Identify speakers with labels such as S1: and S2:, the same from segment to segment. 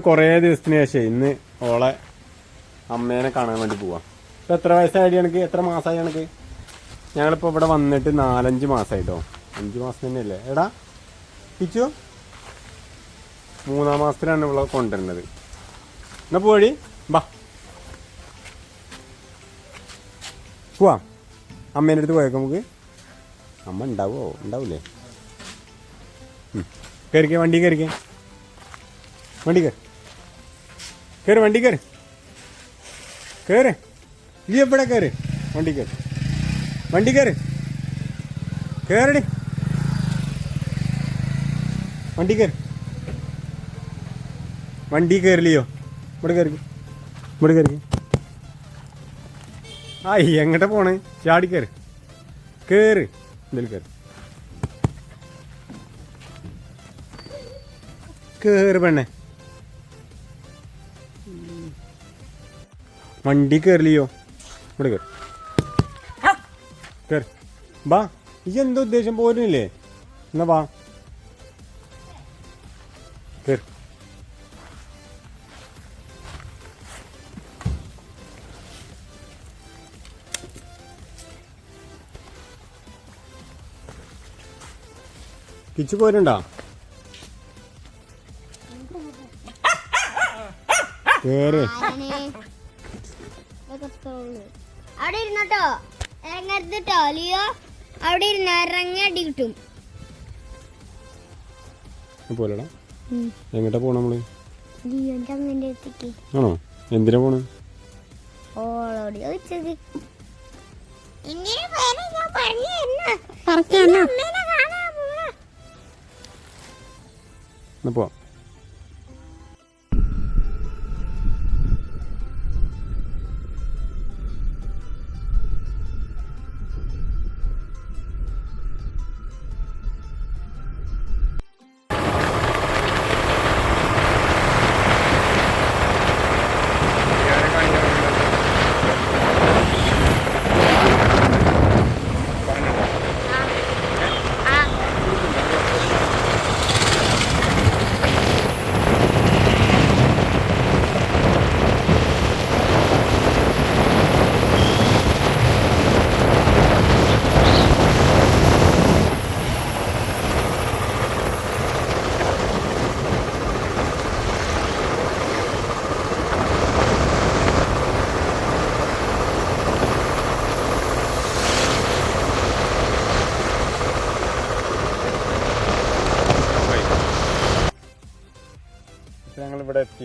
S1: കുറേ ദിവസത്തിന് ശേഷം ഇന്ന് ഓളെ അമ്മേനെ കാണാൻ വേണ്ടി പോവാം. ഇപ്പൊ എത്ര വയസ്സായി എനിക്ക്? എത്ര മാസമായി എനിക്ക്? ഞങ്ങളിപ്പോ ഇവിടെ വന്നിട്ട് നാലഞ്ച് മാസമായിട്ടോ അഞ്ച് മാസം തന്നെയല്ലേ? എടാ പിച്ചു. മൂന്നാം മാസത്തിലാണ് ഇവിടെ കൊണ്ടുവരുന്നത്. എന്നാ പോടി? ബാ പോവാം. അമ്മേന്റെ അടുത്ത് പോയേക്കാം നമുക്ക്. അമ്മ ഉണ്ടാവോ? ഉണ്ടാവൂലേ. കയറിക്കേ വണ്ടി കയറിക്കേ വണ്ടി കയറി കയറി വണ്ടി കയറി കയറി നീ എവിടെ കയറി വണ്ടി കയറി വണ്ടി കയറി കയറടി വണ്ടി കയറി വണ്ടി കയറില്ലയോ ഇവിടെ കയറി ഇവിടെ കയറി ആ എങ്ങോട്ടാ പോണേ? ചാടി കയറി കയറി ഇതിൽ കയറി കയറി പെണ്ണേ. വണ്ടി കയറില്ലയോ ഇവിടെ കയറി കയറി ബാ ഈ എന്താ ഉദ്ദേശം? പോരുന്നില്ലേ? എന്നാ വാ. കയറി കിച്ചു പോരണ്ടാ? കേറ്.
S2: അവിടെ ഇരുന്നോട്ടോ. ഇറങ്ങരുതട്ടോ ലിയോ. അവിടെ ഇരുന്ന് ഇറങ്ങി അടി കിട്ടും.
S1: പോലെടാ. എങ്ങോട്ടാ പോണ നമ്മൾ?
S2: ലിയോന്റെ അമ്മേന്റെ അടുത്തേക്ക്.
S1: ആണോ? എന്തിനാ പോണ്?
S2: ഓളോട് ചോദിച്ചത്. ഞാൻ പറഞ്ഞു. അമ്മേനെ കാണാൻ പോവാ.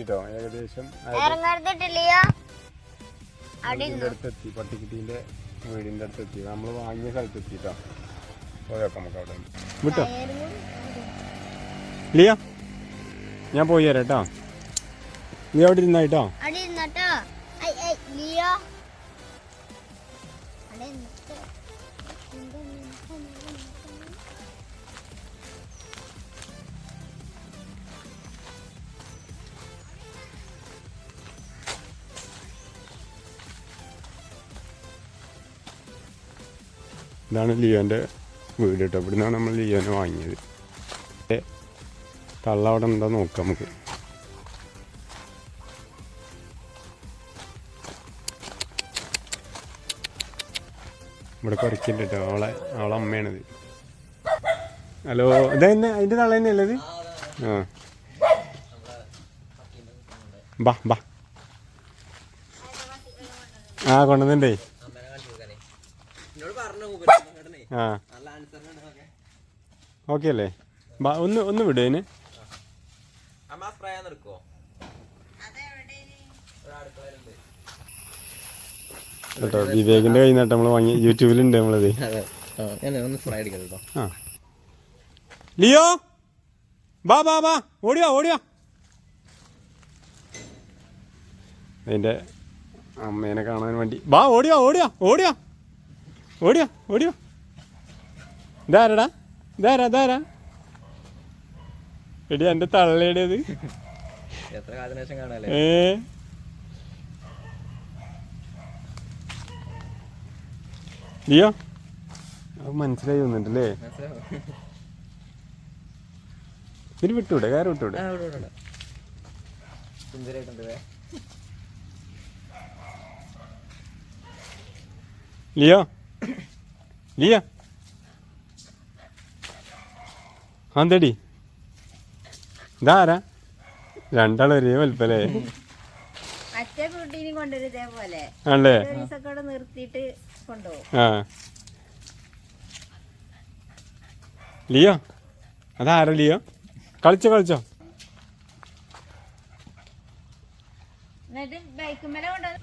S1: എത്തിട്ടോ ഏകദേശം
S2: അടുത്തെത്തി
S1: വീടിന്റെ അടുത്ത് എത്തി പട്ടിക്കുട്ടീന്റെ വീടിന്റെ അടുത്ത് എത്തി നമ്മൾ വാങ്ങിയ സ്ഥലത്ത് പോയേക്കാം നമുക്ക് അവിടെ. വിട്ടോ? ലിയ? ഞാൻ പോയി തരാം കേട്ടോ. നീ അവിടെ
S2: ഇരുന്നാ കേട്ടോ. ലിയോ?
S1: ഇതാണ് ലിയോന്റെ വീട് കേട്ടോ. ഇവിടുന്നാണ് നമ്മൾ ലിയോനെ വാങ്ങിയത്. തള്ള അവിടെ എന്താ നോക്കാം നമുക്ക്. ഇവിടെ കുറയ്ക്കണ്ട കേട്ടോ അവളെ അവളെ അമ്മയാണിത്. ഹലോ ഇതന്നെ അതിന്റെ തള്ള തന്നെ അല്ലേ ഇത്? ആ. ബാ ബാ. ആ കൊണ്ടുവന്നിണ്ടേ ആ. ഓക്കെ അല്ലേ ഒന്ന് ഒന്ന് വിടേന് അതിന് കേട്ടോ വിവേകിന്റെ കയ്യിൽ നിന്നിട്ട് നമ്മൾ വാങ്ങി യൂട്യൂബിലുണ്ട് നമ്മളത്. ആ. ലിയോ? ബാ ബാ ബാ. ഓടിയോ ഓടിയോ. അതിന്റെ അമ്മേനെ കാണാൻ വേണ്ടി. ബാ ഓടിയോ ഓടിയോ ഓടിയോ. ഓടിയോ ഓടിയോ. ഇതാരടാ? ഇതാരാ ഇതാരാ? എടി
S3: എന്റെ ശേഷം കാണാല്ലേ?
S1: ഏ? ലിയോ അത് മനസ്സിലായി വന്നിട്ടല്ലേ? ഇത് വിട്ടൂടെ കാര്യം വിട്ടൂടെ. Leo Leo. അതെടി ഇതാരാ രണ്ടാളും ഒരേ വലുപ്പല്ലേ?
S4: മറ്റേ കുട്ടീനെ കൊണ്ടുവരും ഇതേപോലെ.
S1: ആണല്ലേ?
S4: നിർത്തിയിട്ട് കൊണ്ടുപോകും.
S1: ആ. ലിയോ? അതാരാ ലിയോ? കളിച്ചോ കളിച്ചോ.
S4: എന്നിട്ട് ബൈക്കുമ്മല കൊണ്ടുവന്ന്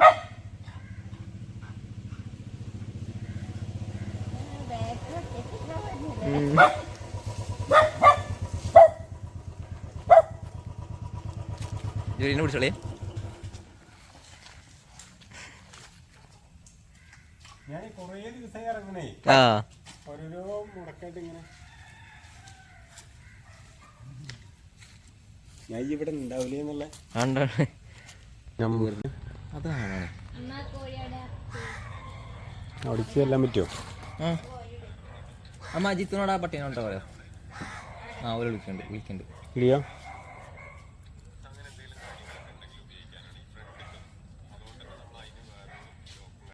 S3: ജോലിനെ പിടിച്ചോളി.
S1: ഞാൻ കുറേ ദിവസമായി ഇറങ്ങണേ.
S3: ആ.
S1: ഓരോരോ മുടക്കായിട്ട് ഇങ്ങനെ. ഞാൻ ഇവിടെ ഉണ്ടാവില്ലേ എന്നുള്ള
S3: അതാണ്
S1: അവിടേക്ക് ചെല്ലാൻ പറ്റുമോ
S3: ആ. അമ്മ അജിത്തിനോട് ആ പട്ടീനോട്ടോ പറയാ. ആ ഓല വിളിക്കണ്ട് വിളിക്കണ്ട്.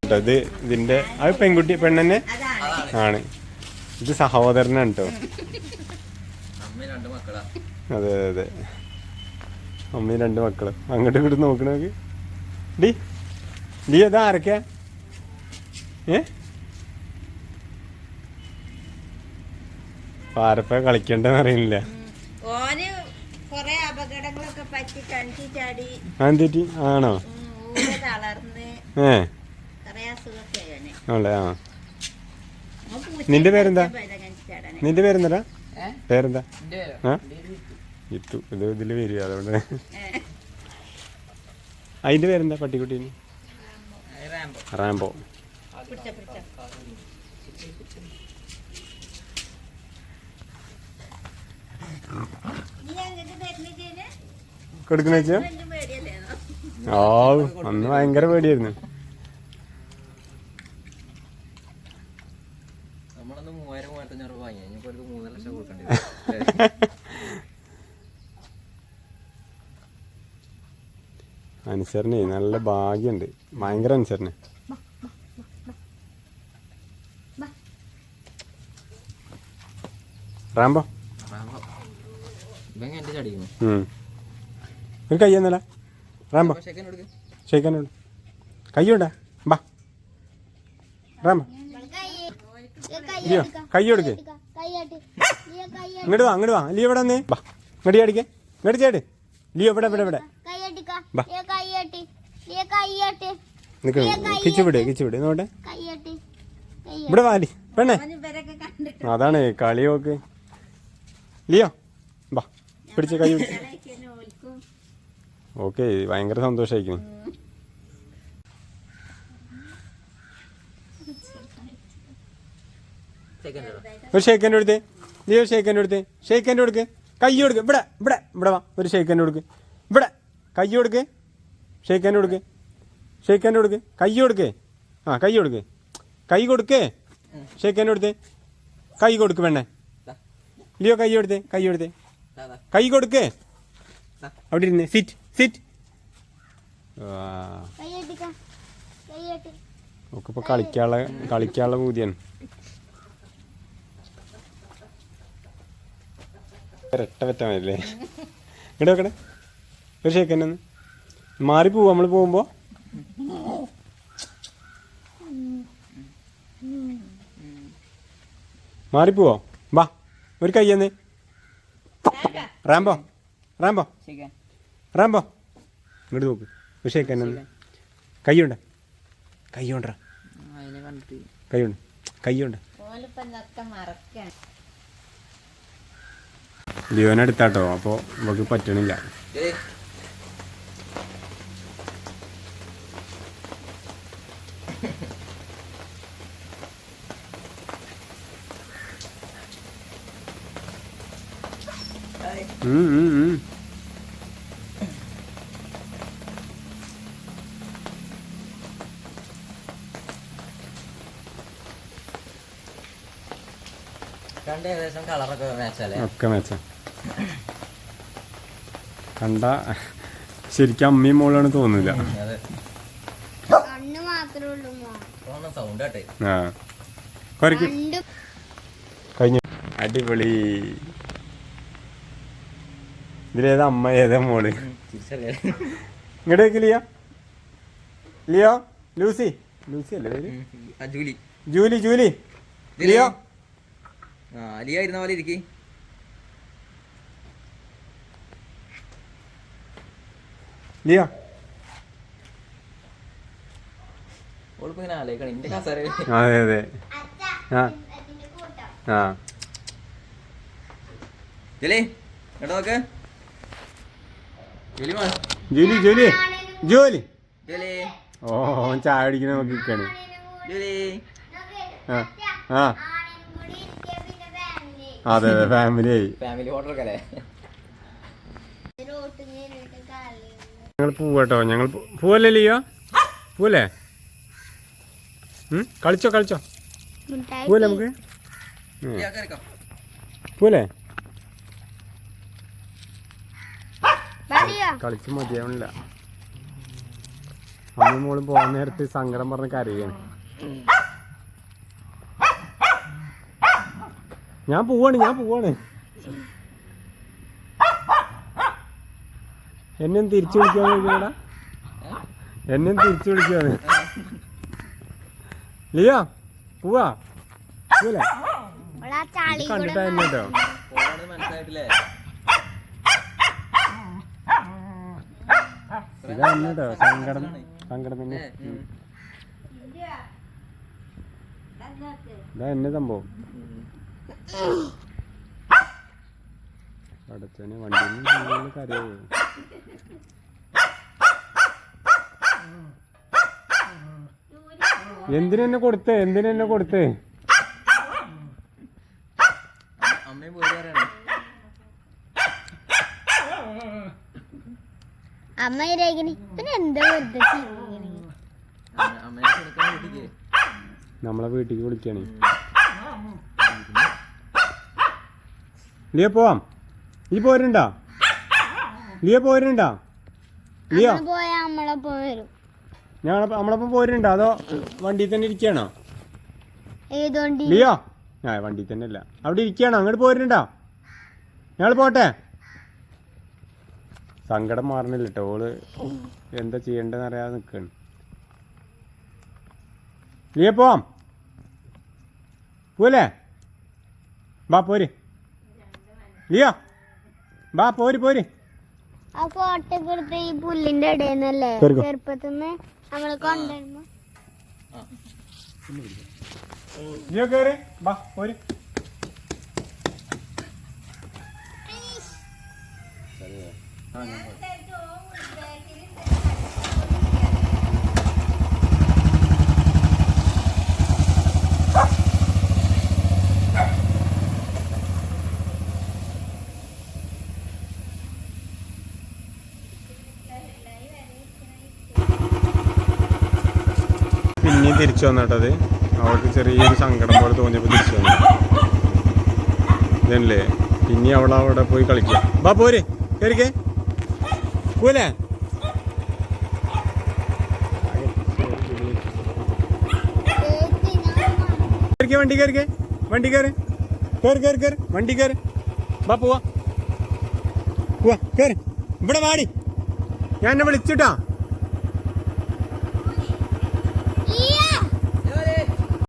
S1: ട്ടോ, ഇത് ഇതിന്റെ അത് പെൺകുട്ടി പെണ്ണന്നെ? ആണ്. ഇത് സഹോദരനാണ് കേട്ടോ അതെ അതെ അതെ. അമ്മയും രണ്ട് മക്കളും. അങ്ങോട്ടും ഇങ്ങോട്ടും നോക്കണോക്ക്. ഡി ഡി അത് ആരൊക്കെയാ ഏ? ആരപ്പ കളിക്കണ്ടെന്ന് അറിയില്ല.
S4: ഓന് കൊറേ അപകടങ്ങളൊക്കെ പറ്റി കണ്ടി ചാടി.
S1: ആണോ?
S4: തളർന്ന്.
S1: ഏ.
S4: കൊറേ അസുഖമൊക്കെ ആയോന്
S1: ആണല്ലേ? ആ. നിന്റെ പേരെന്താ? നിന്റെ പേരെന്താ? പേരെന്താ ആ? ഇത്തു ഇത് ഇതിൽ വരിക അതുകൊണ്ട്. അതിന്റെ പേരെന്താ പട്ടിക്കുട്ടീന്? റാംബോ
S4: പിടിച്ചോ, പിടിച്ചോ. നീ ഞങ്ങൾക്ക് തരുന്ന ചേന്
S1: കൊടുക്കുന്ന വെച്ചാ
S4: വലിയ പേടിയല്ലേന്നോ
S1: ആ അന്ന് ഭയങ്കര പേടിയായിരുന്നു
S3: നമ്മളന്ന് മൂവായിരം മൂവായിരത്തഞ്ഞൂറ് രൂപ വാങ്ങി ഒരു മൂന്നര ലക്ഷം കൊടുക്കേണ്ടി വരും.
S1: അനുസരണേ നല്ല ഭാഗ്യമുണ്ട് ഭയങ്കര അനുസരണ. റാംബോ. ഒരു കൈ എന്നല്ല
S3: റാമ്പോ
S1: ഷെയ്ക്കാനോട് കൈയോടാ ബാ റാമ്പോ ലിയോ കൈ കൊടുക്ക്
S2: കൈയാട്ടി ലിയോ കൈയാട്ടി
S1: ഇങ്ങോട്ട് വാ അങ്ങോട്ട് വാ. ലിയോ ഇവിടെ വന്നേ? ബാ. ഇങ്ങോട്ട് അടിക്കേ ഇങ്ങോട്ട് ചേട്ടെ ലിയോ ഇവിടെ ഇവിടെ ഇവിടെ. കിച്ചു വിട് കിച്ചു വിട്. നോട്ടെ ഇവിടെ വാലി പെണ്ണേ. അതാണ് കളി നോക്ക് ലിയോ. പിടിച്ച് കൈ ഓക്കെ ഭയങ്കര സന്തോഷമായിരിക്കും ഒരു ഷേക്കന്റെ കൊടുത്തേ ഒരു ഷേക്കന്റെ കൊടുത്തേ ഷേക്കന്റെ കൊടുക്ക് കൈ കൊടുക്ക്. ഇവിടെ ഇവിടെ ഇവിടെ വാ. ഒരു ഷേക്കന്റെ കൊടുക്ക്. ഇവിടെ. കൈ കൊടുക്ക്. ഷേക്കന്റെ കൊടുക്ക്. ഷേക്കന്റെ കൊടുക്ക്. കൈ കൊടുക്ക്. ആ കൈ കൊടുക്ക്. കൈ കൊടുക്കേ. ഷേക്കന്റെ കൊടുത്തേ കൈ കൊടുക്ക് വേണേ ലിയോ കൈ കൊടുത്തേ. കൈ കൊടുത്തേ. കൈ കൊടുക്ക്. അവിടെ ഇരുന്ന്. സിറ്റ് സിറ്റ് നമുക്കിപ്പോ കളിക്കാനുള്ള കളിക്കാനുള്ള പൂതിയാണ്. ഒരൊറ്റ പറ്റാമല്ലേ ഇങ്ങോട്ട് വെക്കണേ. ഒരു ഷേക്കന്നെ ഒന്ന്. മാറി പോവും നമ്മൾ പോകുമ്പോ? മാറി പോവോ. വാ ഒരു കൈ എന്നേ റാംബോ റാംബോ. റാംബോ. ഇങ്ങോട്ട് നോക്ക്. ഷേക്കന്നെ ഒന്ന് കൈയുണ്ട കൈയുണ്ട കൈയുണ്ട് കൈയുണ്ട് ലിയോനെടുത്താട്ടോ അപ്പോൾ നമുക്ക് പറ്റണില്ല. ഒക്കെ മെച്ച. കണ്ട ശരിക്കും അമ്മയും മോളാണ് തോന്നില്ല
S3: കഴിഞ്ഞു.
S2: കണ്ണ് മാത്രമേ ഉള്ളൂ മോൻ
S3: സൗണ്ട് ആട്ടെ
S1: ആ കുറയ്ക്കും
S2: രണ്ട്
S1: കഴിഞ്ഞു അടിപൊളി ഇതിലേതാ അമ്മ ഏതാ
S3: മോൾ?
S1: ഇങ്ങോട്ടേക്ക് ലിയോ. Leo Lucy. ലൂസി അല്ലേ പേര്?
S3: ജൂലി.
S1: Julie Julie. ലിയോ.
S3: ആ അലിയ ഇരുന്ന പോലെ ഇരിക്കി.
S1: ലിയോ. അതെ അതെ. ആ. ആ.
S3: നോക്ക്? ജലി
S1: ജോലി. ജൂലി. ഓ ഓൻ ചായ അടിക്കണ നമുക്ക്
S3: ജലി.
S1: ആ ആ. അതെ അതെ ഫാമിലി
S3: ഫാമിലി
S2: കളി
S1: ഞങ്ങൾ പോവാട്ടോ ഞങ്ങൾ പോവല്ലേ ലിയോ? പോവല്ലേ? കളിച്ചോ കളിച്ചോ. പോവല്ലേ നമുക്ക്. പോവല്ലേ? കളിച്ച് മതിയാവണില്ല. അമ്മയും മോളും പോകാൻ നേരത്ത് സങ്കടം പറഞ്ഞ കരയാണ്. ഞാൻ പോവാണ് ഞാൻ പോവാണ്. എന്നെ തിരിച്ചു വിളിക്കാൻ ചോദിക്കണടാ എന്നെ തിരിച്ചു വിളിക്കാണ് ലിയോ പോവാ.
S2: കൂടെ
S1: കണ്ടിട്ടാ എന്നെ കേട്ടോ
S3: മനസ്സിലായിട്ടില്ലേ?
S1: ഇതാ എന്നെ കേട്ടോ സങ്കടം സങ്കടം തന്നെ. ഇതാ എന്നെ സംഭവം. അടച്ചനെ വണ്ടി കരയോ? എന്തിനെന്നെ കൊടുത്തേ? എന്തിനെന്നെ കൊടുത്തേ
S3: അമ്മ- അമ്മയും പോയി പറയണേ
S2: പിന്നെ എന്താ വെറുതെ
S3: വീട്ടിക്ക്
S1: നമ്മളെ വീട്ടിലേക്ക് വിളിക്കണേ. ലിയ പോവാം. ഈ പോരുണ്ടാ? ലിയ പോരുണ്ടാ? ലിയോ?
S2: പോയാ നമ്മളെ വരും.
S1: ഞങ്ങളെ നമ്മളൊപ്പം പോരുണ്ടോ അതോ വണ്ടിയിൽ തന്നെ
S2: ഇരിക്കണോ
S1: ലിയോ? ഞാൻ വണ്ടി തന്നെ അല്ല. അവിടെ ഇരിക്കണോ അങ്ങോട്ട് പോരുണ്ടാ ഞങ്ങൾ പോട്ടെ? സങ്കടം മാറണില്ല കേട്ടോ ഓൾ എന്താ ചെയ്യേണ്ടതെന്ന് അറിയാതെ നിൽക്കുകയാണ് ലിയോ പോവാം പോലെ ബാ പോര്. ലിയോ? ബാ പോര് പോര്.
S2: ആ ഈ പുല്ലിന്റെ. ചെറുപ്പത്തിന്ന് നമ്മൾ കൊണ്ടുവരുമ്പോ
S1: ലിയോ കേറി. ബാ പോര്. പിന്നെയും തിരിച്ചു വന്നിട്ടത്. അവൾക്ക് ചെറിയൊരു സങ്കടം പോലെ തോന്നിയപ്പോൾ തിരിച്ചു വന്നു. ഇതല്ലേ? പിന്നെ അവൾ അവിടെ പോയി കളിക്കുക. ബാ പോര്. കയറിക്കേ പോലെ വണ്ടി കയറിക്കേ വണ്ടി കയറി കയറി കയറി കയറി വണ്ടി കയറി ബാ പോവാ പോവാ കയറി ഇവിടെ വാടി ഞാൻ എന്നെ വിളിച്ചിട്ടാ